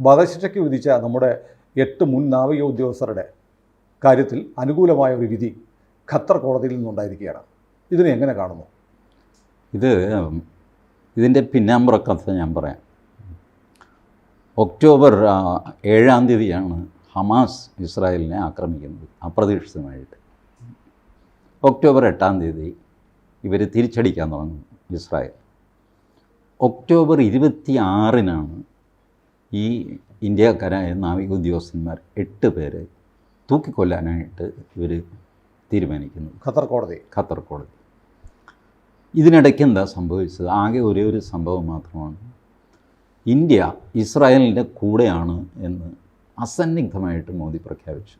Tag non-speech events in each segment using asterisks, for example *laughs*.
വധശിക്ഷയ്ക്ക് വിധിച്ച നമ്മുടെ എട്ട് മുൻ നാവിക ഉദ്യോഗസ്ഥരുടെ കാര്യത്തിൽ അനുകൂലമായ ഒരു വിധി ഖത്തർ കോടതിയിൽ നിന്നുണ്ടായിരിക്കുകയാണ്. ഇതിനെ എങ്ങനെ കാണുന്നു? ഇത് ഇതിന്റെ പിന്നാമ്പുറ ഞാൻ പറയാം. ഒക്ടോബർ ഏഴാം തീയതിയാണ് ഹമാസ് ഇസ്രായേലിനെ ആക്രമിക്കുന്നത് അപ്രതീക്ഷിതമായിട്ട്. ഒക്ടോബർ എട്ടാം തീയതി ഇവർ തിരിച്ചടിക്കാൻ തുടങ്ങും ഇസ്രായേൽ. ഒക്ടോബർ ഇരുപത്തി ആറിനാണ് ഈ ഇന്ത്യക്കാരായ നാവിക ഉദ്യോഗസ്ഥന്മാർ എട്ട് പേരെ തൂക്കിക്കൊല്ലാനായിട്ട് ഇവർ തീരുമാനിക്കുന്നു. ഖത്തർ കോടതി. ഖത്തർ കോടതി. ഇതിനിടയ്ക്ക് എന്താ സംഭവിച്ചത്? ആകെ ഒരേ ഒരു സംഭവം മാത്രമാണ്. ഇന്ത്യ ഇസ്രായേലിന്റെ കൂടെയാണ് എന്ന് അസന്നിഗ്ധമായിട്ട് മോദി പ്രഖ്യാപിച്ചു.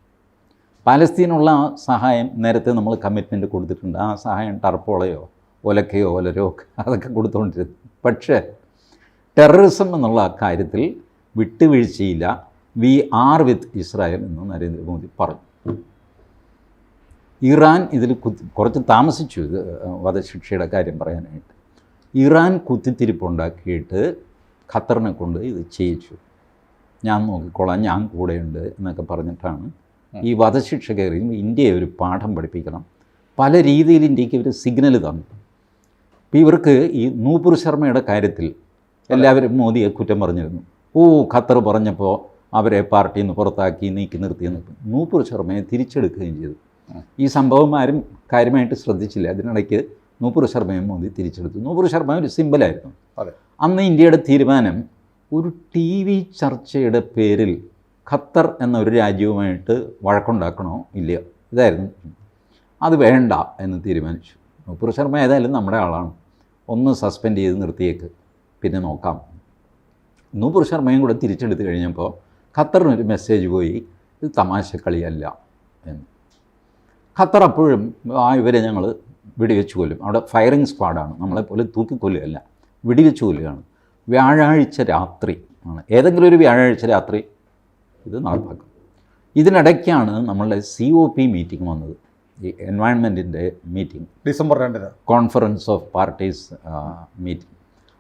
പാലസ്തീനുള്ള ആ സഹായം നേരത്തെ നമ്മൾ കമ്മിറ്റ്മെന്റ് കൊടുത്തിട്ടുണ്ട്. ആ സഹായം ടർപ്പോളയോ ഒലക്കയോ ഒലരോ ഒക്കെ അതൊക്കെ കൊടുത്തുകൊണ്ടിരുന്നു പക്ഷേ ടെററിസം എന്നുള്ള കാര്യത്തിൽ വിട്ടുവീഴ്ചയില്ല. വി ആർ വിത്ത് ഇസ്രായേൽ എന്ന് നരേന്ദ്രമോദി പറഞ്ഞു. ഇറാൻ ഇതിൽ കുത്തി കുറച്ച് താമസിച്ചു. ഇത് വധശിക്ഷയുടെ കാര്യം പറയാനായിട്ട്. ഇറാൻ കുത്തിത്തിരിപ്പുണ്ടാക്കിയിട്ട് ഖത്തറിനെ കൊണ്ട് ഇത് ചെയ്യിച്ചു. ഞാൻ നോക്കിക്കോളാം ഞാൻ കൂടെയുണ്ട് എന്നൊക്കെ പറഞ്ഞിട്ടാണ് ഈ വധശിക്ഷ കയറിയും ഇന്ത്യയെ ഒരു പാഠം പഠിപ്പിക്കണം. പല രീതിയിൽ ഇന്ത്യയ്ക്ക് ഇവർ സിഗ്നൽ തന്നു. ഇവർക്ക് ഈ നൂപുർ ശർമ്മയുടെ കാര്യത്തിൽ എല്ലാവരും മോദിയെ കുറ്റം പറഞ്ഞിരുന്നു. ഓ ഖത്തർ പറഞ്ഞപ്പോൾ അവരെ പാർട്ടിയിൽ നിന്ന് പുറത്താക്കി നീക്കി നിർത്തിയെന്ന് നൂപുർ ശർമ്മയെ തിരിച്ചെടുക്കുകയും ചെയ്തു. ഈ സംഭവം ആരും കാര്യമായിട്ട് ശ്രദ്ധിച്ചില്ല. അതിനിടയ്ക്ക് നൂപുർ ശർമ്മയെ മോദി തിരിച്ചെടുത്തു. നൂപുർ ശർമ്മ ഒരു സിമ്പിളായിരുന്നു അന്ന് ഇന്ത്യയുടെ തീരുമാനം ഒരു ടി വി ചർച്ചയുടെ പേരിൽ ഖത്തർ എന്ന ഒരു രാജ്യവുമായിട്ട് വഴക്കുണ്ടാക്കണോ ഇല്ല ഇതായിരുന്നു. അത് വേണ്ട എന്ന് തീരുമാനിച്ചു. നൂപുർ ശർമ്മ ഏതായാലും നമ്മുടെ ആളാണ്. ഒന്ന് സസ്പെൻഡ് ചെയ്ത് നിർത്തിയേക്ക്. പിന്നെ നോക്കാം. നൂപുർ ശർമ്മയും കൂടെ തിരിച്ചെടുത്ത് കഴിഞ്ഞപ്പോൾ ഖത്തറിനൊരു മെസ്സേജ് പോയി ഇത് തമാശ കളിയല്ല എന്ന്. ഖത്തർ അപ്പോഴും ആ ഇവരെ ഞങ്ങൾ വെടിവെച്ച് കൊല്ലും. അവിടെ ഫയറിംഗ് സ്ക്വാഡാണ് നമ്മളെപ്പോലെ തൂക്കിക്കൊല്ലുകയല്ല വെടിവെച്ച് കൊല്ലുകയാണ്. വ്യാഴാഴ്ച രാത്രി ആണ്. ഏതെങ്കിലും ഒരു വ്യാഴാഴ്ച രാത്രി ഇത് നടപ്പാക്കും. ഇതിനിടയ്ക്കാണ് നമ്മളുടെ സി ഒ പി മീറ്റിംഗ് വന്നത്. ഈ എൻവയൺമെന്റിന്റെ മീറ്റിംഗ് ഡിസംബർ രണ്ടിന്. കോൺഫറൻസ് ഓഫ് പാർട്ടീസ് മീറ്റിംഗ്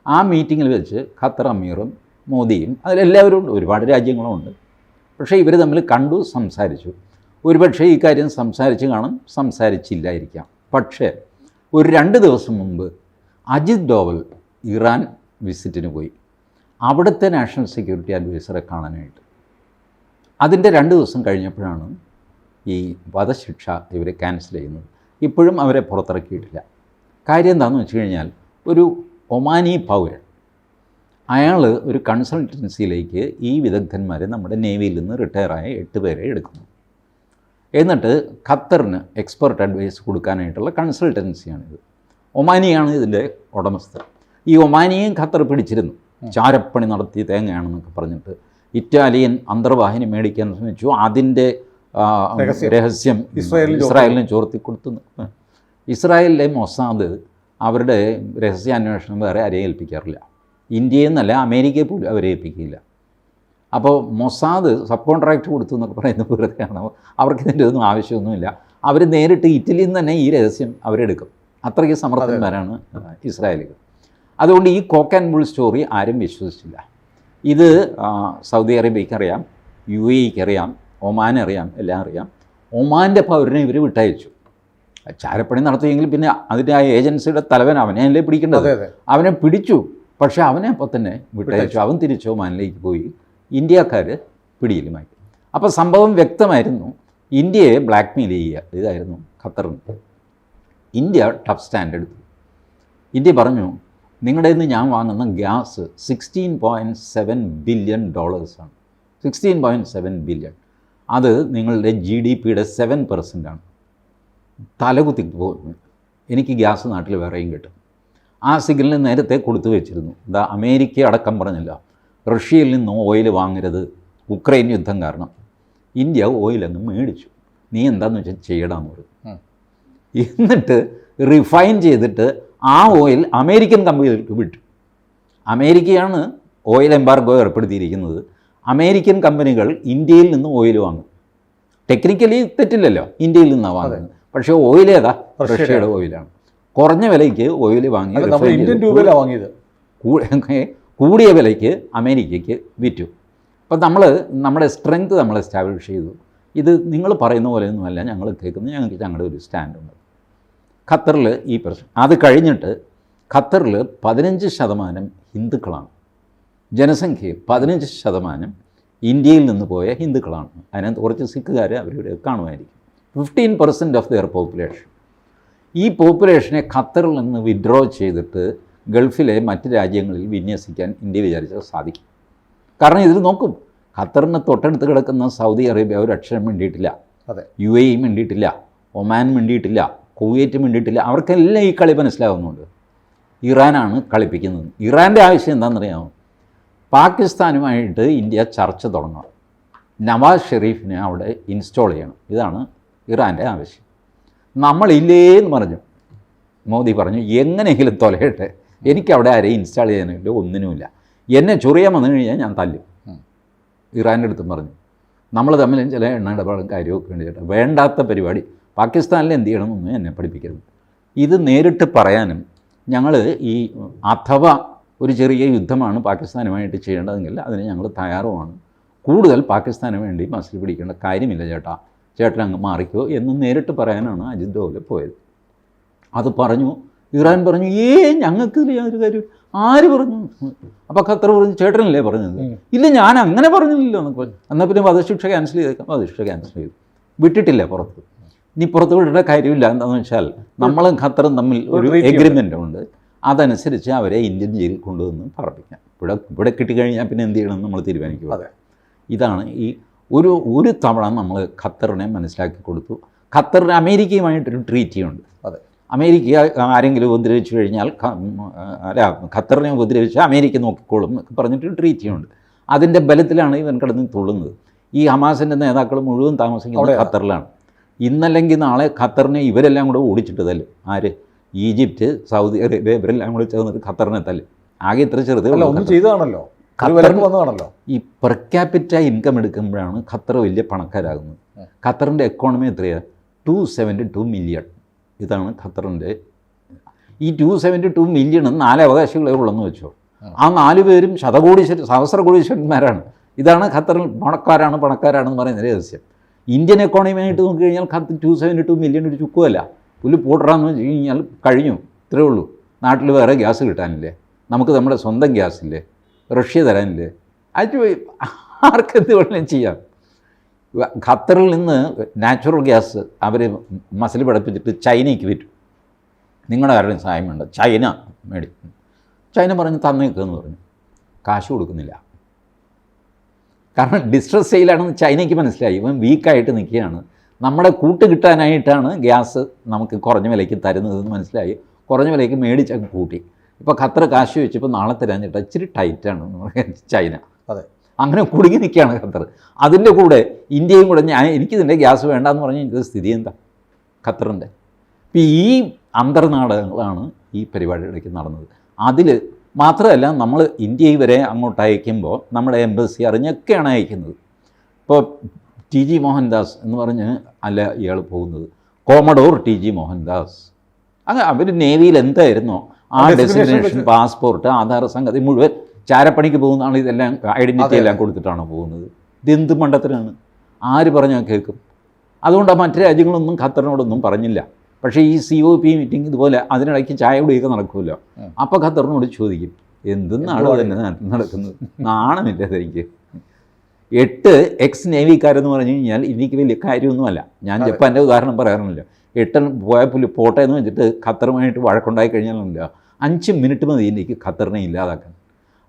ആ മീറ്റിങ്ങിൽ വെച്ച് ഖത്തർ അമീറും മോദിയും അതിലെല്ലാവരും ഉണ്ട്. ഒരുപാട് രാജ്യങ്ങളും ഉണ്ട്. പക്ഷേ ഇവർ തമ്മിൽ കണ്ടു സംസാരിച്ചു. ഒരുപക്ഷേ ഈ കാര്യം സംസാരിച്ച് കാണും സംസാരിച്ചില്ലായിരിക്കാം. പക്ഷേ ഒരു രണ്ട് ദിവസം മുമ്പ് അജിത് ഡോവൽ ഇറാൻ വിസിറ്റിന് പോയി. അവിടുത്തെ നാഷണൽ സെക്യൂരിറ്റി അഡ്വൈസറെ കാണാനായിട്ട്. അതിന്റെ രണ്ട് ദിവസം കഴിഞ്ഞപ്പോഴാണ് ഈ വധശിക്ഷ ഇവർ ക്യാൻസൽ ചെയ്യുന്നത്. ഇപ്പോഴും അവരെ പുറത്തിറക്കിയിട്ടില്ല. കാര്യം എന്താണെന്ന് വെച്ച് കഴിഞ്ഞാൽ ഒരു ഒമാനി പൗരൻ അയാൾ ഒരു കൺസൾട്ടൻസിയിലേക്ക് ഈ വിദഗ്ധന്മാരെ നമ്മുടെ നേവിയിൽ നിന്ന് റിട്ടയറായ എട്ട് പേരെ എടുക്കുന്നു. എന്നിട്ട് ഖത്തറിന് എക്സ്പെർട്ട് അഡ്വൈസ് കൊടുക്കാനായിട്ടുള്ള കൺസൾട്ടൻസിയാണിത്. ഒമാനിയാണ് ഇതിന്റെ ഉടമസ്ഥൻ. ഈ ഒമാനിയെയും ഖത്തർ പിടിച്ചിരുന്നു. ചാരപ്പണി നടത്തി തേങ്ങയാണെന്നൊക്കെ പറഞ്ഞിട്ട്. ഇറ്റാലിയൻ അന്തർവാഹിനി മേടിക്കാൻ ശ്രമിച്ചു. അതിന്റെ രഹസ്യം. രഹസ്യം ഇസ്രായേലിന് ഇസ്രായേലിനെ ഇസ്രായേലിന് ചോർത്തി കൊടുത്തു ഇസ്രായേലിലെ മൊസാദ് അവരുടെ രഹസ്യാന്വേഷണം വേറെ ആരെയും ഏൽപ്പിക്കാറില്ല. ഇന്ത്യയിൽ നിന്നല്ല അമേരിക്കയെ പോലും അവരെ ഏൽപ്പിക്കില്ല അപ്പോൾ മൊസാദ് സബ് കോൺട്രാക്റ്റ് കൊടുത്തു എന്നൊക്കെ പറയുന്നത് വെറുതെയാണ്. അവർക്ക് ഇതിന്റെ ഒന്നും ആവശ്യമൊന്നുമില്ല. അവർ നേരിട്ട് ഇറ്റലിയിൽ നിന്ന് തന്നെ ഈ രഹസ്യം അവരെടുക്കും. അത്രയ്ക്ക് സമർത്ഥന്മാരാണ് ഇസ്രായേലുകൾ. അതുകൊണ്ട് ഈ കോക്ക് ആൻഡ് ബുൾ സ്റ്റോറി ആരും വിശ്വസിച്ചില്ല. ഇത് സൗദി അറേബ്യയ്ക്ക് അറിയാം യു എക്ക് അറിയാം ഒമാൻ അറിയാം എല്ലാം അറിയാം. ഒമാന്റെ പൗരനെ ഇവർ വിട്ടയച്ചു. ചാരപ്പണി നടത്തിയെങ്കിൽ പിന്നെ അതിന്റെ ആ ഏജൻസിയുടെ തലവൻ അവനെ അല്ലേ പിടിക്കേണ്ടത് അവനെ പിടിച്ചു. പക്ഷേ അവനെ അപ്പോൾ തന്നെ വിട്ടയച്ചു. അവൻ തിരിച്ച് ഒമാനിലേക്ക് പോയി. ഇന്ത്യക്കാർ പിടിയിലുമായി. അപ്പോൾ സംഭവം വ്യക്തമായിരുന്നു. ഇന്ത്യയെ ബ്ലാക്ക് മെയിൽ ചെയ്യുക. ഇതായിരുന്നു ഖത്തറിന്. ഇന്ത്യ ടഫ് സ്റ്റാൻഡ് എടുത്തു. ഇന്ത്യ പറഞ്ഞു നിങ്ങളുടെ നിന്ന് ഞാൻ വാങ്ങുന്ന gas sixteen point seven billion ഡോളേഴ്സാണ് sixteen point seven billion അത് നിങ്ങളുടെ ജി ഡി പിയുടെ സെവൻ പെർസെന്റാണ് തലകുത്തി പോകുന്നു എനിക്ക് ഗ്യാസ് നാട്ടിൽ വേറെയും കിട്ടും. ആ സിഗ്നൽ നേരത്തെ കൊടുത്തു വെച്ചിരുന്നു. എന്താ അമേരിക്ക അടക്കം പറഞ്ഞില്ല റഷ്യയിൽ നിന്ന് ഓയിൽ വാങ്ങരുത് ഉക്രൈൻ യുദ്ധം കാരണം. ഇന്ത്യ ഓയിൽ അങ്ങ് മേടിച്ചു. നീ എന്താന്ന് വെച്ചാൽ ചെയ്യടാന്ന് പറയും എന്നിട്ട് റിഫൈൻ ചെയ്തിട്ട് ആ ഓയിൽ അമേരിക്കൻ കമ്പനികൾക്ക് വിട്ടു. അമേരിക്കയാണ് ഓയിൽ എംബാർഗോ ഏർപ്പെടുത്തിയിരിക്കുന്നത്. അമേരിക്കൻ കമ്പനികൾ ഇന്ത്യയിൽ നിന്ന് ഓയിൽ വാങ്ങും. ടെക്നിക്കലി തെറ്റില്ലല്ലോ ഇന്ത്യയിൽ നിന്നാണ് വാങ്ങുന്നത്. പക്ഷേ ഓയിൽ ഏതാ? റഷ്യയുടെ. റഷ്യയുടെ ഓയിലാണ് കുറഞ്ഞ വിലയ്ക്ക് ഓയിൽ വാങ്ങി ഇന്ത്യൻ രൂപയിലാണ് വാങ്ങിയത്. കൂടിയ വിലയ്ക്ക് അമേരിക്കയ്ക്ക് വിറ്റു. അപ്പം നമ്മൾ നമ്മുടെ സ്ട്രെങ്ത് നമ്മൾ എസ്റ്റാബ്ലിഷ് ചെയ്തു. ഇത് നിങ്ങൾ പറയുന്ന പോലെയൊന്നുമല്ല ഞങ്ങൾ കേൾക്കുന്നത് ഞങ്ങൾക്ക് ഞങ്ങളുടെ ഒരു സ്റ്റാൻഡുണ്ട് ഖത്തറിൽ ഈ പ്രശ്നം അത് കഴിഞ്ഞിട്ട് ഖത്തറിൽ പതിനഞ്ച് ശതമാനം ഹിന്ദുക്കളാണ്. ജനസംഖ്യ പതിനഞ്ച് ശതമാനം ഇന്ത്യയിൽ നിന്ന് പോയ ഹിന്ദുക്കളാണ്. അതിനകത്ത് കുറച്ച് സിഖുകാർ അവരുടെ കാണുമായിരിക്കും. Fifteen percent of their population ഈ പോപ്പുലേഷനെ ഖത്തറിൽ നിന്ന് വിഡ്രോ ചെയ്തിട്ട് ഗൾഫിലെ മറ്റ് രാജ്യങ്ങളിൽ വിന്യസിക്കാൻ ഇന്ത്യ വിചാരിച്ചാൽ സാധിക്കും. കാരണം ഇതിൽ നോക്കും ഖത്തറിന് തൊട്ടടുത്ത് കിടക്കുന്ന സൗദി അറേബ്യ ഒരു അക്ഷരം വേണ്ടിയിട്ടില്ല അതെ. യു എ മിണ്ടിയിട്ടില്ല ഒമാൻ മിണ്ടിയിട്ടില്ല കുവൈറ്റ് മിണ്ടിയിട്ടില്ല അവർക്കെല്ലാം ഈ കളി മനസ്സിലാവുന്നുണ്ട്. ഇറാനാണ് കളിപ്പിക്കുന്നത്. ഇറാന്റെ ആവശ്യം എന്താണെന്നറിയാമോ? പാകിസ്ഥാനുമായിട്ട് ഇന്ത്യ ചർച്ച തുടങ്ങണം. നവാസ് ഷെരീഫിനെ അവിടെ ഇൻസ്റ്റാൾ ചെയ്യണം. ഇതാണ് ഇറാന്റെ ആവശ്യം. നമ്മളില്ലേ എന്ന് പറഞ്ഞു. മോദി പറഞ്ഞു എങ്ങനെയെങ്കിലും തൊലയട്ടെ. എനിക്കവിടെ ആരെയും ഇൻസ്റ്റാൾ ചെയ്യാനില്ല ഒന്നിനുമില്ല. എന്നെ ചൊറിയാൻ വന്നു കഴിഞ്ഞാൽ ഞാൻ തല്ലും. ഇറാന്റെ അടുത്തും പറഞ്ഞു. നമ്മൾ തമ്മിൽ ചില എണ്ണ ഇടപാടും കാര്യമൊക്കെ ഉണ്ട് ചേട്ടാ. വേണ്ടാത്ത പരിപാടി. പാകിസ്ഥാനിൽ എന്ത് ചെയ്യണമെന്നൊന്നും എന്നെ പഠിപ്പിക്കരുത്. ഇത് നേരിട്ട് പറയാനും ഞങ്ങൾ ഈ അഥവാ ഒരു ചെറിയ യുദ്ധമാണ് പാകിസ്ഥാനുമായിട്ട് ചെയ്യേണ്ടതെങ്കിൽ അതിന് ഞങ്ങൾ തയ്യാറുമാണ്. കൂടുതൽ പാകിസ്ഥാന് വേണ്ടി മസിൽ പിടിക്കേണ്ട കാര്യമില്ല ചേട്ടാ. ചേട്ടൻ അങ്ങ് മാറിക്കോ എന്ന് നേരിട്ട് പറയാനാണ് അജിത് ദോവൽ പോയത്. അത് പറഞ്ഞു ഇറാൻ പറഞ്ഞു ഏ ഞങ്ങൾക്ക് യാതൊരു കാര്യം? ആര് പറഞ്ഞു? അപ്പോൾ ഖത്തർ പറഞ്ഞു ചേട്ടനല്ലേ പറഞ്ഞത്? ഇല്ല ഞാൻ അങ്ങനെ പറഞ്ഞില്ലല്ലോ എന്നൊക്കെ പറഞ്ഞു. എന്നാൽ പിന്നെ വധശിക്ഷ ക്യാൻസൽ ചെയ്തേക്കാം. വധശിക്ഷ ക്യാൻസൽ ചെയ്തു. വിട്ടിട്ടില്ല പുറത്ത്. ഇനി പുറത്ത് വിടേണ്ട കാര്യമില്ല. എന്താണെന്ന് വെച്ചാൽ നമ്മളും ഖത്തറും തമ്മിൽ ഒരു. എഗ്രിമെന്റ് ഉണ്ട്. അതനുസരിച്ച് അവരെ ഇന്ത്യൻ ജയിലിൽ കൊണ്ടുവന്ന് പറപ്പിക്കാം. ഇവിടെ ഇവിടെ കിട്ടിക്കഴിഞ്ഞാൽ പിന്നെ എന്ത് ചെയ്യണം നമ്മൾ തീരുമാനിക്കുക അതെ. ഇതാണ് ഈ ഒരു ഒരു തവണ നമ്മൾ ഖത്തറിനെ മനസ്സിലാക്കി കൊടുത്തു. ഖത്തറിന് അമേരിക്കയുമായിട്ടൊരു ട്രീറ്റി ഉണ്ട് അതെ. അമേരിക്ക ആരെങ്കിലും ഉപദ്രവിച്ചു കഴിഞ്ഞാൽ അല്ല ഖത്തറിനെ ഉപദ്രവിച്ചാൽ അമേരിക്ക നോക്കിക്കോളും എന്നൊക്കെ പറഞ്ഞിട്ട് ട്രീറ്റി ഉണ്ട് അതിന്റെ ബലത്തിലാണ് ഇവൻ കിടന്ന് തുള്ളുന്നത്. ഈ ഹമാസിന്റെ നേതാക്കൾ മുഴുവൻ താമസിക്കുന്നത് ഖത്തറിലാണ്. ഇന്നല്ലെങ്കിൽ നാളെ ഖത്തറിനെ ഇവരെല്ലാം കൂടെ ഓടിച്ചിട്ട് തല്ലും. ആര്? ഈജിപ്റ്റ് സൗദി അറേബ്യ ഇവരെല്ലാം കൂടെ ചേർന്നിട്ട് ഖത്തറിനെ തല്ലും. ആകെ ഇത്ര ചെറുത് ഒന്നും. ചെയ്തതാണല്ലോ വന്നതാണല്ലോ. ഈ പെർ ക്യാപിറ്റ ഇൻകം എടുക്കുമ്പോഴാണ് ഖത്തർ വലിയ പണക്കാരാകുന്നത്. ഖത്തറിന്റെ എക്കോണമി എത്രയാണ് ടു സെവന്റി ടു മില്യൺ ഇതാണ് ഖത്തറിന്റെ ഈ ടു സെവന്റി ടു മില്യണും നാല് അവകാശികളെ ഉള്ളെന്ന് വെച്ചോ. ആ നാല് പേരും ശതകോടീശ്വര സഹസ്രകോടീശ്വരന്മാരാണ്. ഇതാണ് ഖത്തറിൽ പണക്കാരാണ് പണക്കാരാണെന്ന് പറയുന്ന രഹസ്യം. ഇന്ത്യൻ എക്കോണമിയായിട്ട് നോക്കിക്കഴിഞ്ഞാൽ Qatar two seventy two million ഒരു ചുക്കുമല്ല പുല്ല് പൂട്ടറാന്ന് വെച്ച് കഴിഞ്ഞാൽ കഴിഞ്ഞു. ഇത്രേ ഉള്ളൂ. നാട്ടിൽ വേറെ ഗ്യാസ് കിട്ടാനില്ലേ? നമുക്ക് നമ്മുടെ സ്വന്തം ഗ്യാസ് ഇല്ലേ റഷ്യ തരാനില്ലേ അത് ആർക്കെന്ത് വേണമെങ്കിലും ചെയ്യാം. ഖത്തറിൽ നിന്ന് നാച്ചുറൽ ഗ്യാസ് അവർ മസിൽ പിടപ്പിച്ചിട്ട് ചൈനയ്ക്ക് വിറ്റു. നിങ്ങളുടെ ആരുടെയും സഹായം വേണ്ട ചൈന മേടി. ചൈന പറഞ്ഞ് തന്നേക്കെന്ന് പറഞ്ഞു. കാശ് കൊടുക്കുന്നില്ല. കാരണം ഡിസ്ട്രസ് സെയിലാണെന്ന് ചൈനയ്ക്ക് മനസ്സിലായി. ഇവൻ വീക്കായിട്ട് നിൽക്കുകയാണ്. നമ്മുടെ കൂട്ട് കിട്ടാനായിട്ടാണ് ഗ്യാസ് നമുക്ക് കുറഞ്ഞ വിലയ്ക്ക് തരുന്നതെന്ന് മനസ്സിലായി. കുറഞ്ഞ വിലയ്ക്ക് മേടിച്ചങ്ങ് കൂട്ടി. ഇപ്പോൾ ഖത്തർ കാശ് വെച്ചിപ്പോൾ നാളെ തരാൻ ചേട്ടാ ഇച്ചിരി ടൈറ്റാണ് എന്ന് ചൈന. അതെ. അങ്ങനെ കുടുങ്ങി നിൽക്കുകയാണ് ഖത്തർ. അതിന്റെ കൂടെ ഇന്ത്യയും കൂടെ ഞാൻ എനിക്കിതിന്റെ ഗ്യാസ് വേണ്ടാന്ന് പറഞ്ഞാൽ ഇത് സ്ഥിതി എന്താ? ഖത്തറിന്റെ ഇപ്പം ഈ അന്തർനാടകങ്ങളാണ് ഈ പരിപാടിയിലേക്ക് നടന്നത്. അതിൽ മാത്രമല്ല നമ്മൾ ഇന്ത്യ വരെ അങ്ങോട്ട് അയക്കുമ്പോൾ നമ്മുടെ എംബസി അറിഞ്ഞൊക്കെയാണ് അയക്കുന്നത്. ഇപ്പോൾ ടി ജി മോഹൻദാസ് എന്ന് പറഞ്ഞ് അല്ല ഇയാൾ പോകുന്നത്. Commodore T G Mohandas. അങ്ങനെ അവർ നേവിയിൽ എന്തായിരുന്നോ? ആ ഡെസിഗ്നേഷൻ പാസ്പോർട്ട് ആധാർ സംഗതി മുഴുവൻ ചാരപ്പണിക്ക് പോകുന്ന ആൾ ഇതെല്ലാം ഐഡന്റിറ്റി എല്ലാം കൊടുത്തിട്ടാണ് പോകുന്നത്? ഇതെന്ത് മണ്ടത്തിനാണ് ആര് പറഞ്ഞാൽ കേൾക്കും. അതുകൊണ്ട് മറ്റു രാജ്യങ്ങളൊന്നും ഖത്തറിനോടൊന്നും പറഞ്ഞില്ല. പക്ഷേ ഈ സി ഒ പി മീറ്റിംഗ് ഇതുപോലെ അതിനിടയ്ക്ക് ചായ കുടിയൊക്കെ നടക്കുമല്ലോ. അപ്പോൾ ഖത്തറിനോട് ചോദിക്കും എന്തെന്നാണ് തന്നെ നടക്കുന്നത്? നാണമില്ല എനിക്ക് എട്ട് എക്സ് നേവിക്കാരെന്ന് പറഞ്ഞു കഴിഞ്ഞാൽ എനിക്ക് വലിയ കാര്യമൊന്നുമല്ല. ഞാൻ. ജപ്പാന്റെ ഉദാഹരണം പറയാറില്ല എട്ടൻ പോയ പുല്ല് പോട്ടെ എന്ന് വെച്ചിട്ട് ഖത്തറുമായിട്ട് വഴക്കുണ്ടായി കഴിഞ്ഞാലല്ല അഞ്ച് മിനിറ്റ് മതി എനിക്ക് ഖത്തറിനെ ഇല്ലാതാക്കാൻ.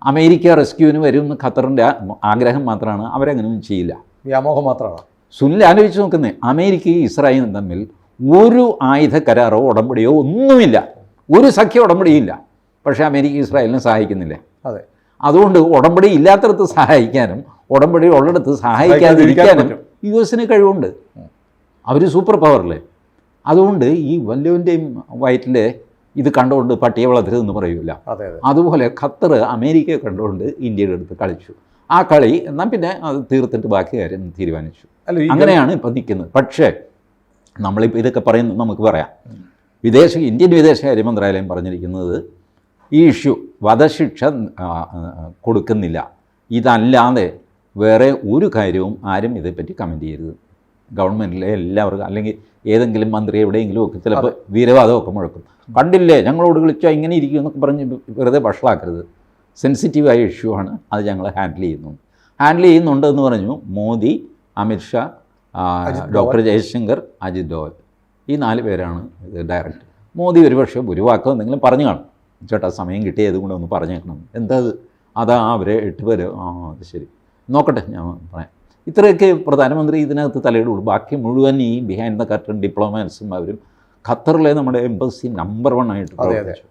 അമേരിക്ക റെസ്ക്യൂവിന് വരുമെന്ന് ഖത്തറിന്റെ ആഗ്രഹം മാത്രമാണ്. അവരങ്ങനെയൊന്നും ചെയ്യില്ല. വ്യാമോഹം മാത്രമാണ്? സുനിൽ ആലോചിച്ച് നോക്കുന്നേ അമേരിക്കയും ഇസ്രായേലും തമ്മിൽ ഒരു ആയുധ കരാറോ ഉടമ്പടിയോ ഒന്നുമില്ല. ഒരു സഖ്യ ഉടമ്പടിയില്ല. പക്ഷേ അമേരിക്ക ഇസ്രായേലിനെ സഹായിക്കുന്നില്ല? അതെ. അതുകൊണ്ട് ഉടമ്പടി ഇല്ലാത്തടത്ത് സഹായിക്കാനും ഉടമ്പടി ഉള്ളിടത്ത് സഹായിക്കാതിരിക്കാനും. യു എസിന് കഴിവുണ്ട്. അവർ സൂപ്പർ പവറല്ലേ? അതുകൊണ്ട് ഈ വല്ലുവിന്റെയും വയറ്റിലെ ഇത് കണ്ടുകൊണ്ട് പട്ടിയെ വളർത്തരുതെന്ന് പറയൂല അതെ അതെ. അതുപോലെ ഖത്തർ അമേരിക്കയെ കണ്ടുകൊണ്ട് ഇന്ത്യയുടെ അടുത്ത് കളിച്ചു. ആ കളി എന്നാൽ പിന്നെ അത് തീർത്തിട്ട് ബാക്കി കാര്യം തീരുമാനിച്ചു. അല്ല അങ്ങനെയാണ് ഇപ്പം നിൽക്കുന്നത്. പക്ഷേ നമ്മളിപ്പോൾ ഇതൊക്കെ പറയുന്നത് നമുക്ക് പറയാം. വിദേശ ഇന്ത്യൻ വിദേശകാര്യ മന്ത്രാലയം പറഞ്ഞിരിക്കുന്നത് ഈ ഇഷ്യൂ വധശിക്ഷ കൊടുക്കുന്നില്ല. ഇതല്ലാതെ വേറെ ഒരു കാര്യവും ആരും ഇതേപ്പറ്റി കമന്റ് ചെയ്യരുത്. ഗവൺമെന്റിലെ എല്ലാവർക്കും അല്ലെങ്കിൽ ഏതെങ്കിലും മന്ത്രി എവിടെയെങ്കിലും ഒക്കെ ചിലപ്പോൾ വീരവാദമൊക്കെ മുഴക്കും. കണ്ടില്ലേ? ഞങ്ങളോട് വിളിച്ചാൽ ഇങ്ങനെ ഇരിക്കും എന്നൊക്കെ പറഞ്ഞ് വെറുതെ വഷളാക്കരുത്. സെൻസിറ്റീവായ ഇഷ്യൂ ആണ്. അത് ഞങ്ങൾ ഹാൻഡിൽ ചെയ്യുന്നു. ഹാൻഡിൽ ചെയ്യുന്നുണ്ട് എന്ന് പറഞ്ഞു മോദി അമിത്ഷാ ഡോക്ടർ ജയശങ്കർ അജിത് ഡോവൽ. ഈ നാല് പേരാണ് ഡയറക്ടർ ഡയറക്റ്റ് മോദി ഒരുപക്ഷെ ഒരു വാക്കോ എന്തെങ്കിലും പറഞ്ഞു കാണും. ചേട്ടാ സമയം കിട്ടിയത് കൊണ്ട് ഒന്ന് പറഞ്ഞേക്കണം. എന്താ അത്? അതാ അവരെ എട്ട് പേര്. ആ അത് ശരി. നോക്കട്ടെ ഞാൻ പറയാം. ഇത്രയൊക്കെ പ്രധാനമന്ത്രി ഇതിനകത്ത് തലയിടുള്ളൂ. ബാക്കി മുഴുവൻ ഈ ബിഹൈൻഡ് ദ കർട്ടൺ ഡിപ്ലോമാൻസും അവരും ഖത്തറിലെ നമ്മുടെ എംബസി നമ്പർ വൺ ആയിട്ട്. പ്രവർത്തിച്ചു.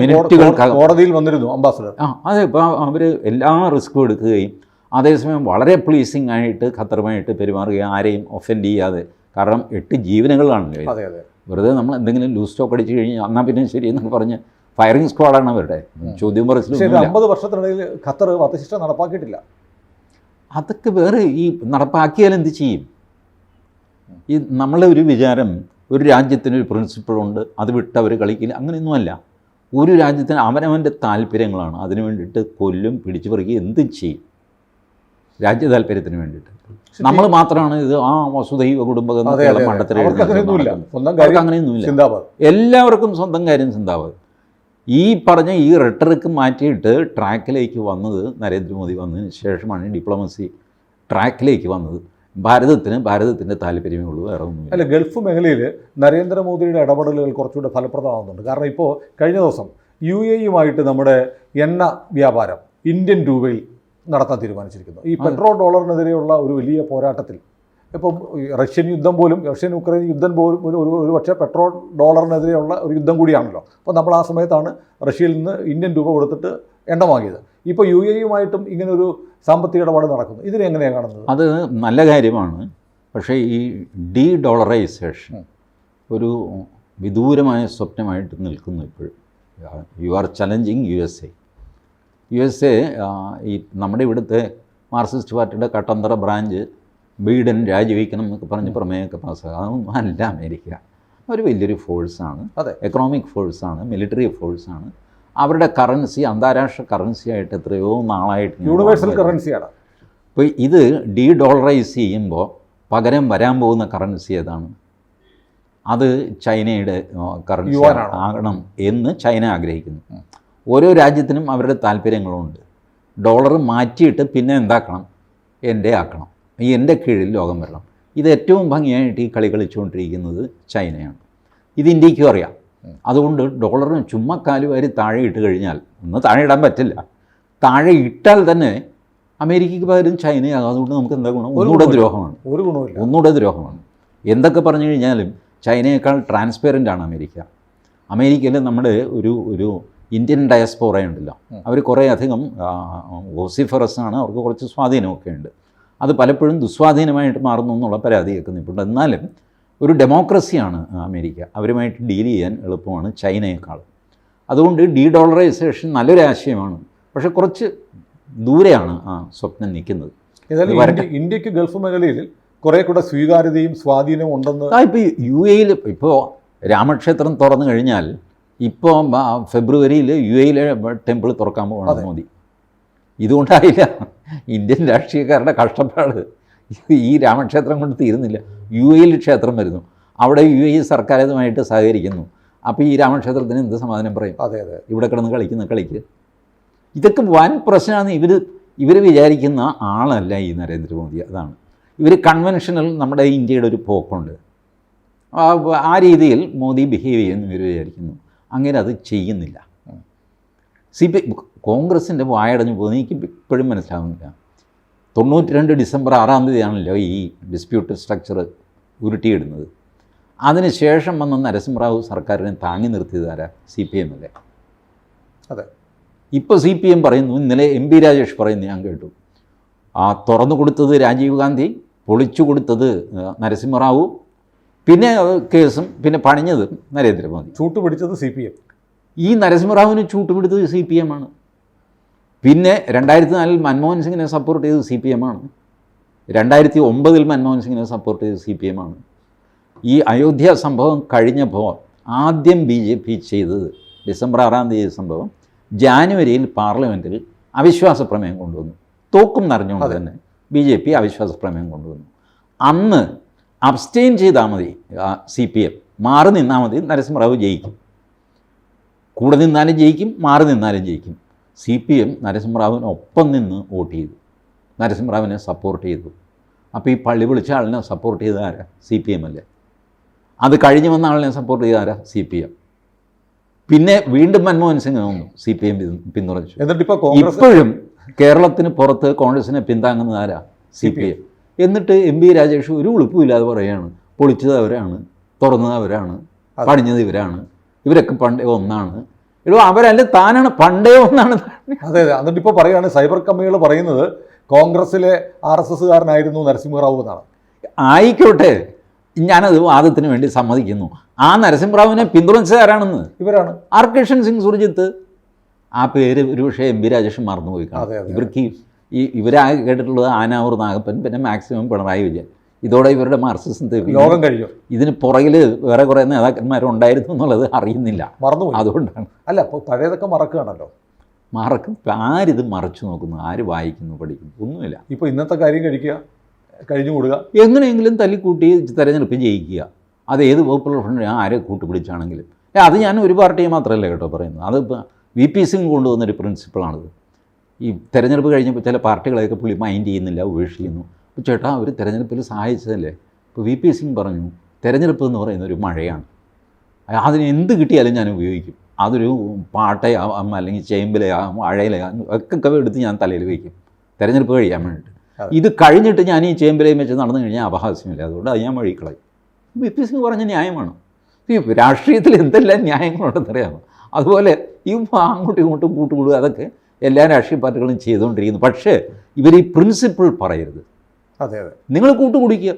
മിനിറ്റുകൾക്കകം. കോടതിയിൽ വന്നിരുന്നു അംബാസഡർ. ആ അതെ ഇപ്പോൾ അവർ എല്ലാ റിസ്ക്കും എടുക്കുകയും അതേസമയം വളരെ പ്ലീസിങ് ആയിട്ട് ഖത്തറുമായിട്ട് പെരുമാറുകയും ആരെയും ഒഫൻഡ് ചെയ്യാതെ. കാരണം എട്ട് ജീവനുകളാണല്ലോ വെറുതെ നമ്മൾ എന്തെങ്കിലും ലൂസ് സ്റ്റോക്ക് അടിച്ചു കഴിഞ്ഞാൽ എന്നാൽ പിന്നെ ശരി എന്നൊക്കെ പറഞ്ഞ് ഫയറിംഗ് സ്ക്വാഡാണ് അവരുടെ. ചോദ്യം അമ്പത് വർഷത്തിനിടയിൽ ഖത്തർ വധശിക്ഷ നടപ്പാക്കിയിട്ടില്ല. അതൊക്കെ വേറെ ഈ നടപ്പാക്കിയാൽ എന്ത് ചെയ്യും? ഈ നമ്മളെ ഒരു വിചാരം ഒരു രാജ്യത്തിനൊരു പ്രിൻസിപ്പിളുണ്ട് അത് വിട്ട് അവർ കളിക്കില്ല അങ്ങനെയൊന്നുമല്ല. ഒരു രാജ്യത്തിന് അവനവന്റെ താല്പര്യങ്ങളാണ്. അതിനു വേണ്ടിയിട്ട് കൊല്ലും പിടിച്ചു പറിക്കുക എന്തും ചെയ്യും. രാജ്യ താല്പര്യത്തിന് വേണ്ടിയിട്ട്. നമ്മൾ മാത്രമാണ് ഇത് ആ വസുദൈവ കുടുംബം അതെ അതെ, അതെ മണ്ടത്തിൽ അവർക്ക് അങ്ങനെയൊന്നുമില്ല എല്ലാവർക്കും സ്വന്തം കാര്യം ചിന്താവ് ഈ പറഞ്ഞ ഈ റെട്ടറിക്ക് മാറ്റിയിട്ട് ട്രാക്കിലേക്ക് വന്നത് നരേന്ദ്രമോദി വന്നതിന് ശേഷമാണ് ഡിപ്ലോമസി ട്രാക്കിലേക്ക് വന്നത്. ഭാരതത്തിന് ഭാരതത്തിന്റെ താല്പര്യമേ ഉള്ളൂ വേറെ ഒന്നും അല്ല ഗൾഫ് മേഖലയിൽ നരേന്ദ്രമോദിയുടെ ഇടപെടലുകൾ കുറച്ചുകൂടെ ഫലപ്രദമാകുന്നുണ്ട്. കാരണം ഇപ്പോൾ കഴിഞ്ഞ ദിവസം യു എ യുമായിട്ട് നമ്മുടെ എണ്ണ വ്യാപാരം ഇന്ത്യൻ രൂപയിൽ നടത്താൻ തീരുമാനിച്ചിരിക്കുന്നു. ഈ പെട്രോൾ ഡോളറിനെതിരെയുള്ള ഒരു വലിയ പോരാട്ടത്തിൽ. ഇപ്പം റഷ്യൻ യുദ്ധം പോലും റഷ്യൻ ഉക്രൈൻ യുദ്ധം പോലും ഒരു ഒരു ഒരു പക്ഷേ പെട്രോൾ ഡോളറിനെതിരെയുള്ള ഒരു യുദ്ധം കൂടിയാണല്ലോ. അപ്പോൾ നമ്മൾ ആ സമയത്താണ് റഷ്യയിൽ നിന്ന് ഇന്ത്യൻ രൂപ കൊടുത്തിട്ട് എണ്ണ വാങ്ങിയത്. ഇപ്പോൾ യു എ യുമായിട്ടും ഇങ്ങനെ ഒരു സാമ്പത്തിക ഇടപാട് നടക്കുന്നു. ഇതിനെ എങ്ങനെയാണ് കാണുന്നത്? അത് നല്ല കാര്യമാണ്. പക്ഷേ ഈ ഡി ഡോളറൈസേഷൻ ഒരു വിദൂരമായ സ്വപ്നമായിട്ട് നിൽക്കുന്നു ഇപ്പോഴും you are challenging U S A. U S A ഈ നമ്മുടെ ഇവിടുത്തെ മാർക്സിസ്റ്റ് പാർട്ടിയുടെ കട്ടന്തറ ബ്രാഞ്ച് ബീഡൻ രാജിവെക്കണം എന്നൊക്കെ പറഞ്ഞ് പ്രമേയമൊക്കെ പാസ്സാക്കുക അതൊന്നും അല്ല അമേരിക്ക. ഒരു വലിയൊരു ഫോഴ്സാണ്. അതെ. എക്കണോമിക് ഫോഴ്സാണ് മിലിറ്ററി ഫോഴ്സാണ് അവരുടെ കറൻസി അന്താരാഷ്ട്ര കറൻസി ആയിട്ട് എത്രയോ നാളായിട്ട് യൂണിവേഴ്സൽ. കറൻസിയാണ് അപ്പോൾ ഇത് ഡി ഡോളറൈസ് ചെയ്യുമ്പോൾ പകരം വരാൻ പോകുന്ന കറൻസി ഏതാണ്? അത് ചൈനയുടെ കറൻസി ആകണം എന്ന് ചൈന ആഗ്രഹിക്കുന്നു. ഓരോ രാജ്യത്തിനും അവരുടെ താല്പര്യങ്ങളുണ്ട്. ഡോളർ മാറ്റിയിട്ട് പിന്നെ എന്താക്കണം? എന്റെ ആക്കണം. ഈ എന്റെ കീഴിൽ ലോകം വരണം. ഇത് ഏറ്റവും ഭംഗിയായിട്ട് ഈ കളി കളിച്ചുകൊണ്ടിരിക്കുന്നത് ചൈനയാണ്. ഇത് ഇന്ത്യക്കും അറിയാം. അതുകൊണ്ട് ഡോളറിന് ചുമ്മാ കാലുവാരി താഴെ ഇട്ട് കഴിഞ്ഞാൽ ഒന്ന് താഴെ ഇടാൻ പറ്റില്ല. താഴെ ഇട്ടാൽ തന്നെ അമേരിക്കയ്ക്ക് പകരം ചൈനയാകും. അതുകൊണ്ട് നമുക്ക് എന്താ ഗുണം? ഒന്നുകൂടെ ദ്രോഹമാണ്. ഒരു ഗുണമില്ല. ഒന്നുകൂടെ ദ്രോഹമാണ്. എന്തൊക്കെ പറഞ്ഞു കഴിഞ്ഞാലും ചൈനയേക്കാൾ ട്രാൻസ്പെറന്റ് ആണ് അമേരിക്ക. അമേരിക്കയിൽ നമ്മുടെ ഒരു ഒരു ഇന്ത്യൻ ഡയസ്പോറ ഉണ്ടല്ലോ. അവർ കുറേ അധികം ഓസിഫറസ് ആണ്. അവർക്ക് കുറച്ച് സ്വാധീനമൊക്കെ ഉണ്ട്. അത് പലപ്പോഴും ദുസ്വാധീനമായിട്ട് മാറുന്നു എന്നുള്ള പരാതി കേൾക്കുന്നുണ്ട്. എന്നാലും ഒരു ഡെമോക്രസിയാണ് അമേരിക്ക. അവരുമായിട്ട് ഡീൽ ചെയ്യാൻ എളുപ്പമാണ് ചൈനയേക്കാൾ. അതുകൊണ്ട് ഡീ ഡോളറൈസേഷൻ നല്ലൊരു ആശയമാണ്. പക്ഷേ കുറച്ച് ദൂരെയാണ് ആ സ്വപ്നം നിൽക്കുന്നത്. ഏതായാലും ഇന്ത്യയ്ക്ക് ഗൾഫ് മേഖലയിൽ കുറെ കൂടെ സ്വീകാര്യതയും സ്വാധീനവും ഉണ്ടെന്ന് ആ ഇപ്പോൾ യു എയിൽ ഇപ്പോൾ രാമക്ഷേത്രം തുറന്നു കഴിഞ്ഞാൽ ഇപ്പോൾ ഫെബ്രുവരിയിൽ യു എയിലെ ടെമ്പിൾ തുറക്കാൻ പോകണം മോദി. ഇതുകൊണ്ടായില്ല ഇന്ത്യൻ രാഷ്ട്രീയക്കാരുടെ കഷ്ടപ്പാട്. ഈ രാമക്ഷേത്രം കൊണ്ട് തീരുന്നില്ല. യു എയിൽ ക്ഷേത്രം വരുന്നു. അവിടെ യു എ സർക്കാരുമായിട്ട് സഹകരിക്കുന്നു. അപ്പോൾ ഈ രാമക്ഷേത്രത്തിന് എന്ത് സമാധാനം പറയും? അതെ അതെ. ഇവിടെ കിടന്ന് കളിക്കുന്ന കളിക്ക്. ഇതൊക്കെ വൻ പ്രശ്നമാണ്. ഇവർ ഇവർ വിചാരിക്കുന്ന ആളല്ല ഈ നരേന്ദ്രമോദി. അതാണ്. ഇവർ കൺവെൻഷനൽ നമ്മുടെ ഇന്ത്യയുടെ ഒരു പോക്കുണ്ട്. ആ ആ രീതിയിൽ മോദി ബിഹേവ് ചെയ്യുന്നു ഇവർ വിചാരിക്കുന്നു. അങ്ങനെ അത് ചെയ്യുന്നില്ല. സി പി കോൺഗ്രസിന്റെ വായടഞ്ഞു പോകുന്നത് എനിക്ക് ഇപ്പോഴും മനസ്സിലാവുന്നില്ല. തൊണ്ണൂറ്റി രണ്ട് ഡിസംബർ ആറാം തീയതിയാണല്ലോ ഈ ഡിസ്പ്യൂട്ട് സ്ട്രക്ചർ ഉരുട്ടിയിടുന്നത്. അതിനുശേഷം വന്ന നരസിംഹറാവു സർക്കാരിനെ താങ്ങി നിർത്തിയത് ആരാ? സി പി എം അല്ലേ? അതെ. ഇപ്പോൾ സി പി എം പറയുന്നു ഇന്നലെ എം പി രാജേഷ് പറയുന്നു ഞാൻ കേട്ടു. ആ തുറന്നു കൊടുത്തത് രാജീവ് ഗാന്ധി പൊളിച്ചു കൊടുത്തത് നരസിംഹറാവു പിന്നെ കേസും പിന്നെ പണിഞ്ഞത് നരേന്ദ്രമോദി. ചൂട്ടുപിടിച്ചത് സി പി എം. ഈ നരസിംഹറാവുവിന് ചൂട്ടുപിടിച്ചത് സി പി എം ആണ്. പിന്നെ രണ്ടായിരത്തി നാലിൽ മൻമോഹൻ സിംഗിനെ സപ്പോർട്ട് ചെയ്തത് സി പി എം ആണ്. രണ്ടായിരത്തി ഒമ്പതിൽ മൻമോഹൻ സിംഗിനെ സപ്പോർട്ട് ചെയ്തത് സി പി എം ആണ്. ഈ അയോധ്യ സംഭവം കഴിഞ്ഞപ്പോൾ ആദ്യം ബി ജെ പി ചെയ്തത് ഡിസംബർ ആറാം തീയതി സംഭവം ജാനുവരിയിൽ പാർലമെന്റിൽ അവിശ്വാസ പ്രമേയം കൊണ്ടുവന്നു. തോക്കും നിറഞ്ഞുകൊണ്ട് തന്നെ ബി ജെ പി അവിശ്വാസ പ്രമേയം കൊണ്ടുവന്നു. അന്ന് അബ്സ്റ്റെയിൻ ചെയ്താൽ മതി സി പി എം മാറി നിന്നാൽ മതി നരസിംഹറാവു ജയിക്കും. കൂടെ നിന്നാലും ജയിക്കും മാറി നിന്നാലും ജയിക്കും. സി പി എം നരസിംഹറാവുവിന് ഒപ്പം നിന്ന് വോട്ട് ചെയ്തു. നരസിംഹറാവിനെ സപ്പോർട്ട് ചെയ്തു. അപ്പോൾ ഈ പള്ളി വിളിച്ച ആളിനെ സപ്പോർട്ട് ചെയ്ത ആരാ? സി പി എം അല്ലേ? അത് കഴിഞ്ഞ് വന്ന ആളിനെ സപ്പോർട്ട് ചെയ്ത ആരാ? സി പി എം പിന്നെ വീണ്ടും മൻമോഹൻ സിംഗ് വന്നു സി പി എം പിന്തുണച്ചു. എന്നിട്ട് ഇപ്പോൾ ഇപ്പോഴും കേരളത്തിന് പുറത്ത് കോൺഗ്രസിനെ പിന്താങ്ങുന്നത് ആരാ? സി പി എം എന്നിട്ട് എം പി രാജേഷ് ഒരു ഉളുപ്പുമില്ലാതെ പറയുകയാണ്. പൊളിച്ചത് അവരാണ് തുറന്നത് അവരാണ് പണിഞ്ഞത് ഇവരാണ്. ഇവരൊക്കെ പണ്ട് ഒന്നാണ്. എടോ അവരല്ല താനാണ് പണ്ടേ ഒന്നാണ് അതെ അതെ. എന്നിട്ട് ഇപ്പോൾ പറയുകയാണ് സൈബർ കമ്മികൾ പറയുന്നത് കോൺഗ്രസിലെ ആർ എസ് എസ്സുകാരനായിരുന്നു നരസിംഹറാവു എന്നാണ്. ആയിക്കോട്ടെ. ഞാനത് വാദത്തിന് വേണ്ടി സമ്മതിക്കുന്നു. ആ നരസിംഹറാവുവിനെ ആരാണെന്ന് ഇവരാണ്. ആർ കിഷൻ സിംഗ് സുർജിത്ത്. ആ പേര് ഒരുപക്ഷെ എം പി രാജേഷ് മറന്നുപോയി കാണും. ഇവർക്ക് ഈ- ഈ ഇവരാകെ കേട്ടിട്ടുള്ളത് ആനാവൂർ നാഗപ്പൻ പിന്നെ മാക്സിമം പിണറായി വിജയൻ. ഇതോടെ ഇവരുടെ മാർക്സിസം. ലോകം കഴിഞ്ഞു. ഇതിന് പുറകിൽ വേറെ കുറേ നേതാക്കന്മാരുണ്ടായിരുന്നു എന്നുള്ളത് അറിയുന്നില്ല. മറന്നു അതുകൊണ്ടാണ്. അല്ല ഇപ്പോൾ പഴയതൊക്കെ മറക്കുകയാണല്ലോ. മറക്കും. ആരിത് മറച്ചു നോക്കുന്നു? ആര് വായിക്കുന്നു പഠിക്കുന്നു? ഒന്നുമില്ല. ഇപ്പോൾ ഇന്നത്തെ കാര്യം കഴിക്കുക കഴിഞ്ഞു കൂടുക. എങ്ങനെയെങ്കിലും തല്ലിക്കൂട്ടി തെരഞ്ഞെടുപ്പ് ജയിക്കുക. അത് ഏത് പോപ്പുലർ ഫ്രണ്ട് ആരെ കൂട്ടുപിടിച്ചാണെങ്കിലും. അത് ഞാൻ ഒരു പാർട്ടിയെ മാത്രമല്ല കേട്ടോ പറയുന്നത്. അത് വി പി സിംഗ് കൊണ്ടുവന്നൊരു പ്രിൻസിപ്പിളാണിത് ഈ തെരഞ്ഞെടുപ്പ് കഴിഞ്ഞപ്പോൾ ചില പാർട്ടികളെയൊക്കെ പുള്ളി മൈൻഡ് ചെയ്യുന്നില്ല ഉപേക്ഷിക്കുന്നു. ചേട്ടാ അവർ തിരഞ്ഞെടുപ്പിൽ സഹായിച്ചതല്ലേ? ഇപ്പോൾ വി പി സിംഗ് പറഞ്ഞു തിരഞ്ഞെടുപ്പ് എന്ന് പറയുന്ന ഒരു മഴയാണ്. അതിന് എന്ത് കിട്ടിയാലും ഞാൻ ഉപയോഗിക്കും. അതൊരു പാട്ടയാവാം അല്ലെങ്കിൽ ചേമ്പിലയാവാം വാഴയിലയാവാം ഒക്കെ എടുത്ത് ഞാൻ തലയിൽ വയ്ക്കും തിരഞ്ഞെടുപ്പ് കഴിയാൻ വേണ്ടിയിട്ട്. ഇത് കഴിഞ്ഞിട്ട് ഞാൻ ഈ ചേമ്പിലയും വെച്ച് നടന്നു കഴിഞ്ഞാൽ അപഹാസ്യമില്ല. അതുകൊണ്ട് അത് ഞാൻ വഴിക്കളയും. വി പി സിംഗ് പറഞ്ഞ ന്യായമാണ് ഈ രാഷ്ട്രീയത്തിൽ എന്തെല്ലാം ന്യായങ്ങളുണ്ടെന്നറിയാമോ അതുപോലെ ഈ അങ്ങോട്ടും ഇങ്ങോട്ടും കൂട്ടുകൂടുക അതൊക്കെ എല്ലാ രാഷ്ട്രീയ പാർട്ടികളും ചെയ്തുകൊണ്ടിരിക്കുന്നു. പക്ഷേ ഇവർ ഈ പ്രിൻസിപ്പിൾ പറയരുത്. അതെ അതെ. നിങ്ങൾ കൂട്ടുകുടിക്കുക.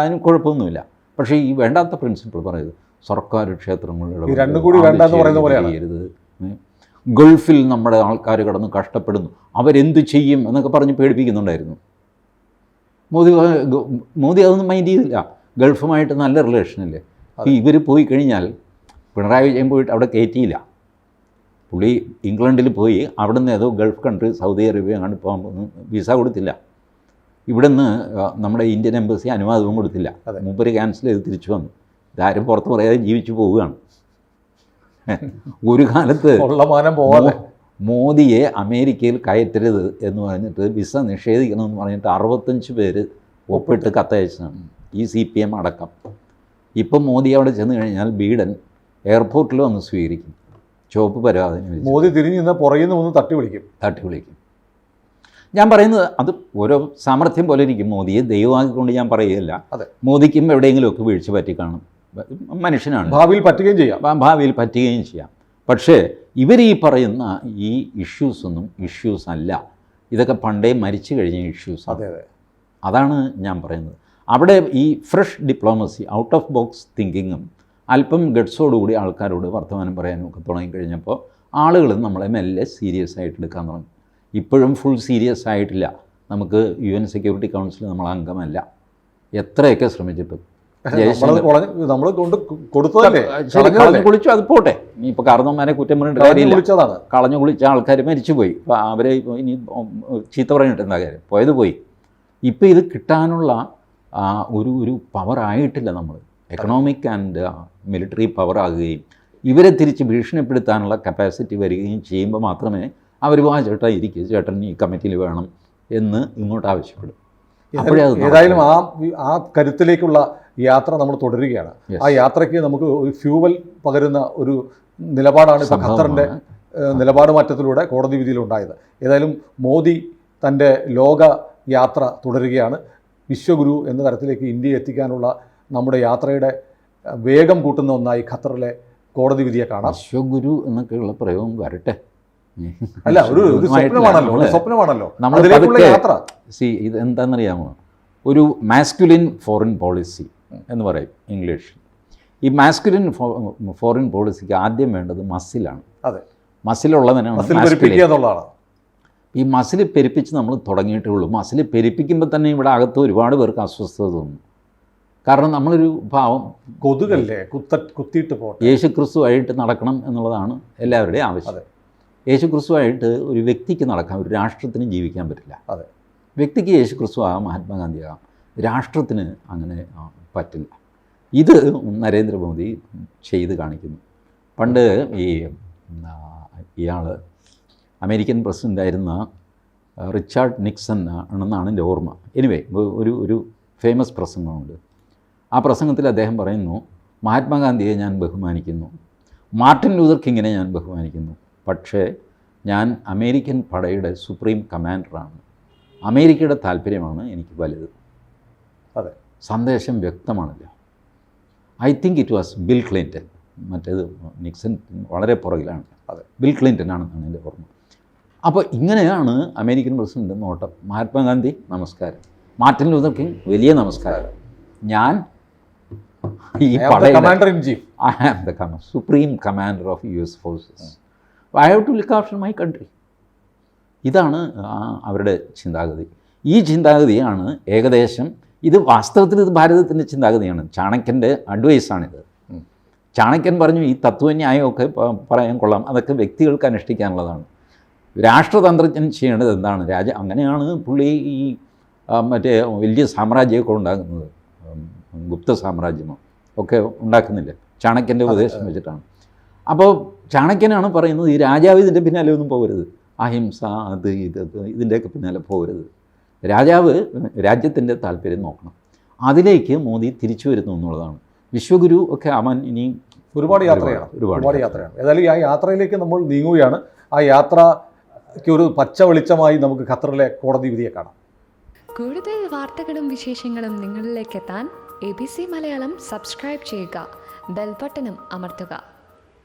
അതിന് കുഴപ്പമൊന്നുമില്ല. പക്ഷേ ഈ വേണ്ടാത്ത പ്രിൻസിപ്പിൾ പറയുന്നത് സർക്കാർ ക്ഷേത്രങ്ങളുടെ രണ്ടും കൂടി വേണ്ടാന്ന് പറയുന്ന പോലെയാണ്. ഗൾഫിൽ നമ്മുടെ ആൾക്കാർ കടന്ന് കഷ്ടപ്പെടുന്നു. അവരെന്ത് ചെയ്യും എന്നൊക്കെ പറഞ്ഞ് പേടിപ്പിക്കുന്നുണ്ടായിരുന്നു. മോദി മോദി അതൊന്നും മൈൻഡ് ചെയ്തില്ല. ഗൾഫുമായിട്ട് നല്ല റിലേഷനല്ലേ ഇവർ പോയി കഴിഞ്ഞാൽ പിണറായി വിജയൻ പോയിട്ട് അവിടെ കയറ്റിയില്ല. പുള്ളി ഇംഗ്ലണ്ടിൽ പോയി. അവിടെ നിന്ന് ഏതോ ഗൾഫ് കൺട്രി സൗദി അറേബ്യ അങ്ങോട്ട് പോകാൻ വിസ കൊടുത്തില്ല. ഇവിടെ നിന്ന് നമ്മുടെ ഇന്ത്യൻ എംബസി അനുവാദവും കൊടുത്തില്ല. മുമ്പ് ക്യാൻസൽ ചെയ്ത് തിരിച്ചു വന്നു. ഇതാരും പുറത്ത് പറയാതെ ജീവിച്ചു പോവുകയാണ്. ഒരു കാലത്ത് മോദിയെ അമേരിക്കയിൽ കയറ്റരുത് എന്ന് പറഞ്ഞിട്ട് വിസ നിഷേധിക്കണമെന്ന് പറഞ്ഞിട്ട് അറുപത്തഞ്ച് പേര് ഒപ്പിട്ട് കത്തയച്ചതാണ് ഈ സി പി എം അടക്കം. ഇപ്പം മോദി അവിടെ ചെന്ന് കഴിഞ്ഞാൽ ബീഡൻ എയർപോർട്ടിൽ വന്ന് സ്വീകരിക്കും. ചുവപ്പ് പരാതി മോദി തിരിഞ്ഞു നിന്ന് പുറകിൽ നിന്ന് ഒന്ന് തട്ടി വിളിക്കും. തട്ടി വിളിക്കും. ഞാൻ പറയുന്നത് അത് ഓരോ സാമർഥ്യം പോലെ ഇരിക്കും. മോദിയെ ദൈവമാക്കിക്കൊണ്ട് ഞാൻ പറയുകയല്ല. അതെ. മോദിക്കും എവിടെയെങ്കിലുമൊക്കെ വീഴ്ച പറ്റി കാണും മനുഷ്യനാണ്. ഭാവിയിൽ പറ്റുകയും ചെയ്യാം. ഭാവിയിൽ പറ്റുകയും ചെയ്യാം. പക്ഷേ ഇവർ ഈ പറയുന്ന ഈ ഇഷ്യൂസ് ഒന്നും ഇഷ്യൂസ് അല്ല. ഇതൊക്കെ പണ്ടേ മരിച്ചു കഴിഞ്ഞ ഇഷ്യൂസ് അതെ അതെ. അതാണ് ഞാൻ പറയുന്നത്. അവിടെ ഈ fresh diplomacy out of box തിങ്കിങ്ങും അല്പം ഗഡ്സോടുകൂടി ആൾക്കാരോട് വർത്തമാനം പറയാനും ഒക്കെ തുടങ്ങിക്കഴിഞ്ഞപ്പോൾ ആളുകൾ നമ്മളെ മെല്ലെ സീരിയസ് ആയിട്ട് എടുക്കാൻ തുടങ്ങി. ഇപ്പോഴും ഫുൾ സീരിയസ് ആയിട്ടില്ല. നമുക്ക് യു എൻ സെക്യൂരിറ്റി കൗൺസിൽ നമ്മൾ അംഗമല്ല. എത്രയൊക്കെ ശ്രമിച്ചിട്ടും. നമ്മൾ കൊണ്ട് കൊടുത്തതല്ലേ? കുളിച്ചു അത് പോട്ടെ. നീ ഇപ്പോൾ കാരണവന്മാരെ കുറ്റം പറഞ്ഞിട്ട് കാര്യമില്ല. കളഞ്ഞു കുളിച്ച ആൾക്കാർ മരിച്ചുപോയി. അപ്പോൾ അവരെ ഇനി ചീത്ത പറഞ്ഞിട്ട് എന്താ കാര്യം? പോയത് പോയി. ഇപ്പോൾ ഇത് കിട്ടാനുള്ള ഒരു ഒരു പവർ ആയിട്ടില്ല നമ്മൾ എക്കണോമിക് ആൻഡ് മിലിറ്ററി പവർ ആകുകയും ഇവരെ തിരിച്ച് ഭീഷണിപ്പെടുത്താനുള്ള കപ്പാസിറ്റി വരികയും ചെയ്യുമ്പോൾ മാത്രമേ അവർ ആ ചേട്ടാ ഇരിക്കുക ചേട്ടൻ ഈ കമ്മിറ്റിയിൽ വേണം എന്ന് ഇങ്ങോട്ട് ആവശ്യപ്പെടും. അപ്പോഴേ ഏതായാലും ആ ആ കരുത്തിലേക്കുള്ള യാത്ര നമ്മൾ തുടരുകയാണ്. ആ യാത്രയ്ക്ക് നമുക്ക് ഒരു ഫ്യൂവൽ പകരുന്ന ഒരു നിലപാടാണ് ഇപ്പോൾ ഖത്തറിന്റെ നിലപാട് മാറ്റത്തിലൂടെ കോടതി വിധിയിലുണ്ടായത്. ഏതായാലും മോദി തന്റെ ലോക യാത്ര തുടരുകയാണ്. വിശ്വഗുരു എന്ന തരത്തിലേക്ക് ഇന്ത്യയെ എത്തിക്കാനുള്ള നമ്മുടെ യാത്രയുടെ വേഗം കൂട്ടുന്ന ഒന്നായി ഖത്തറിലെ കോടതി വിധിയെ കാണാം. വിശ്വഗുരു എന്നൊക്കെയുള്ള പ്രയോഗം വരട്ടെ. *laughs* അല്ല ഒരു സ്വപ്നമാണല്ലോ സ്വപ്നമാണല്ലോ നമ്മൾ യാത്ര. സി ഇത് എന്താണെന്നറിയാമോ ഒരു മാസ്കുലിൻ ഫോറിൻ പോളിസി എന്ന് പറയും ഇംഗ്ലീഷിൽ. ഈ മാസ്കുലിൻ ഫോറിൻ പോളിസിക്ക് ആദ്യം വേണ്ടത് മസിലാണ് അതെ. മസിലുള്ളതിനാണ് ഈ മസിൽ പെരുപ്പിച്ച് നമ്മൾ തുടങ്ങിയിട്ടേ ഉള്ളൂ. മസിൽ പെരുപ്പിക്കുമ്പോൾ തന്നെ ഇവിടെ അകത്ത് ഒരുപാട് പേർക്ക് അസ്വസ്ഥത തോന്നും. കാരണം നമ്മളൊരു ഭാവം കൊതുകല്ലേ? കുത്ത കുത്തിയിട്ട് പോകും യേശു ക്രിസ്തു ആയിട്ട് നടക്കണം എന്നുള്ളതാണ് എല്ലാവരുടെയും ആവശ്യം. യേശു ക്രിസ്തുവായിട്ട് ഒരു വ്യക്തിക്ക് നടക്കാം ഒരു രാഷ്ട്രത്തിന് ജീവിക്കാൻ പറ്റില്ല. അതെ. വ്യക്തിക്ക് യേശു ക്രിസ്തു ആകാം മഹാത്മാഗാന്ധി ആകാം രാഷ്ട്രത്തിന് അങ്ങനെ പറ്റില്ല. ഇത് നരേന്ദ്രമോദി ചെയ്ത് കാണിക്കുന്നു. പണ്ട് ഈ ഇയാൾ അമേരിക്കൻ പ്രസിഡന്റായിരുന്ന റിച്ചാർഡ് നിക്സൺ ആണെന്നാണ് എന്റെ ഓർമ്മ. എനിവേ ഒരു ഒരു ഫേമസ് പ്രസംഗമുണ്ട്. ആ പ്രസംഗത്തിൽ അദ്ദേഹം പറയുന്നു മഹാത്മാഗാന്ധിയെ ഞാൻ ബഹുമാനിക്കുന്നു. മാർട്ടിൻ ലൂതർ കിങ്ങിനെ ഞാൻ ബഹുമാനിക്കുന്നു. പക്ഷേ ഞാൻ അമേരിക്കൻ പടയുടെ സുപ്രീം കമാൻഡറാണ്. അമേരിക്കയുടെ താല്പര്യമാണ് എനിക്ക് വലുത്. അതെ. സന്ദേശം വ്യക്തമാണല്ലോ I think it was Bill Clinton മറ്റേത് നിക്സൺ വളരെ പുറകിലാണ്. അതെ. ബിൽ ക്ലിന്റൺ ആണെന്നാണ് എന്റെ ഓർമ്മ. അപ്പോൾ ഇങ്ങനെയാണ് അമേരിക്കൻ പ്രസിഡന്റ് നോട്ടം മഹാത്മാഗാന്ധി നമസ്കാരം. മാർട്ടിൻ ലൂതർ കിങ് വലിയ നമസ്കാരം. ഞാൻ ഈ commander in chief am the the supreme commander of U S forces. I have to look after my country ഇതാണ് അവരുടെ ചിന്താഗതി. ഈ ചിന്താഗതിയാണ് ഏകദേശം ഇത് വാസ്തവത്തിൽ ഇത് ഭാരതത്തിന്റെ ചിന്താഗതിയാണ്. ചാണക്യന്റെ അഡ്വൈസാണിത്. ചാണക്യൻ പറഞ്ഞു ഈ തത്വന്യായമൊക്കെ പറയാൻ കൊള്ളാം. അതൊക്കെ വ്യക്തികൾക്ക് അനുഷ്ഠിക്കാനുള്ളതാണ്. രാഷ്ട്രതന്ത്രജ്ഞൻ ചെയ്യേണ്ടത് എന്താണ്? രാജ അങ്ങനെയാണ് പുള്ളി ഈ മറ്റേ വലിയ സാമ്രാജ്യമൊക്കെ ഉണ്ടാകുന്നത് ഗുപ്ത സാമ്രാജ്യമോ ഒക്കെ ഉണ്ടാക്കുന്നില്ല? ചാണക്യന്റെ ഉപദേശം വെച്ചിട്ടാണ്. അപ്പോൾ ചാണക്യനാണ് പറയുന്നത് ഈ രാജാവ് ഇതിന്റെ പിന്നാലെ ഒന്നും പോകരുത്. അഹിംസ അത് ഇത് ഇത് ഇതിന്റെയൊക്കെ പിന്നാലെ പോകരുത്. രാജാവ് രാജ്യത്തിന്റെ താല്പര്യം നോക്കണം. അതിലേക്ക് മോദി തിരിച്ചു വരുന്നു എന്നുള്ളതാണ്. വിശ്വഗുരു ഒക്കെ അവൻ ഇനി ഒരുപാട് യാത്രയാണ്. ഒരുപാട് ഒരുപാട് യാത്രയാണ്. ഏതായാലും ഈ ആ യാത്രയിലേക്ക് നമ്മൾ നീങ്ങുകയാണ്. ആ യാത്രയ്ക്ക് ഒരു പച്ച വെളിച്ചമായി നമുക്ക് ഖത്തറിലെ കോടതി വിധിയെ കാണാം. കൂടുതൽ വാർത്തകളും വിശേഷങ്ങളും നിങ്ങളിലേക്ക് എത്താൻ A B C Malayalam subscribe ചെയ്യുക. ബെൽബട്ടനും അമർത്തുക.